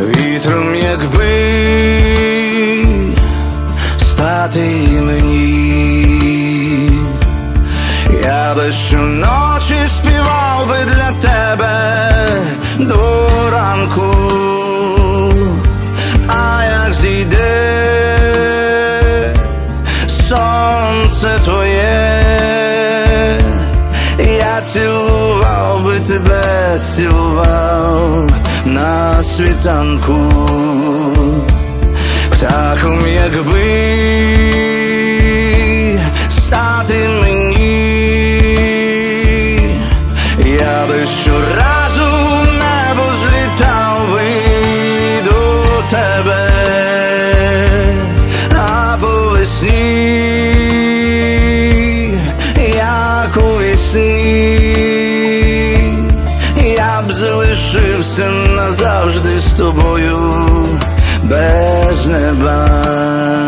вітром, якби стати мені, я би щоночі співав би для тебе до ранку, а як зійде сонце твоє, я цілував тебе, цілував на світанку, залишився назавжди з тобою без неба.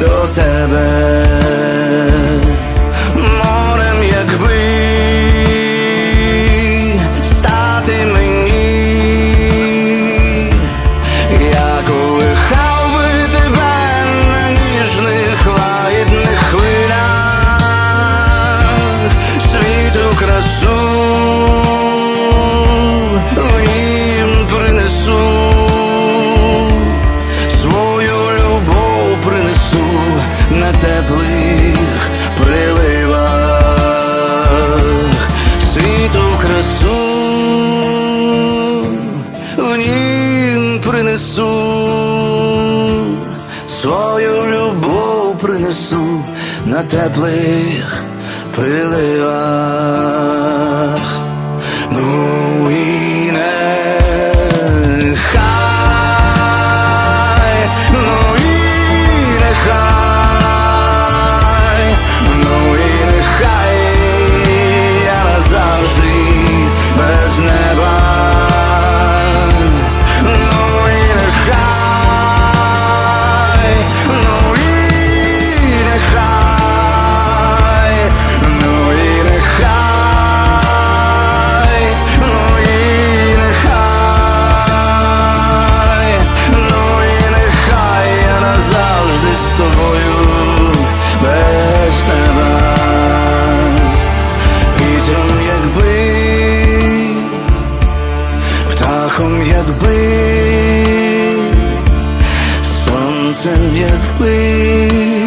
до тебе. Морем, якби принесу, свою любов принесу на теплих приливах. птахом, якби сонцем, якби.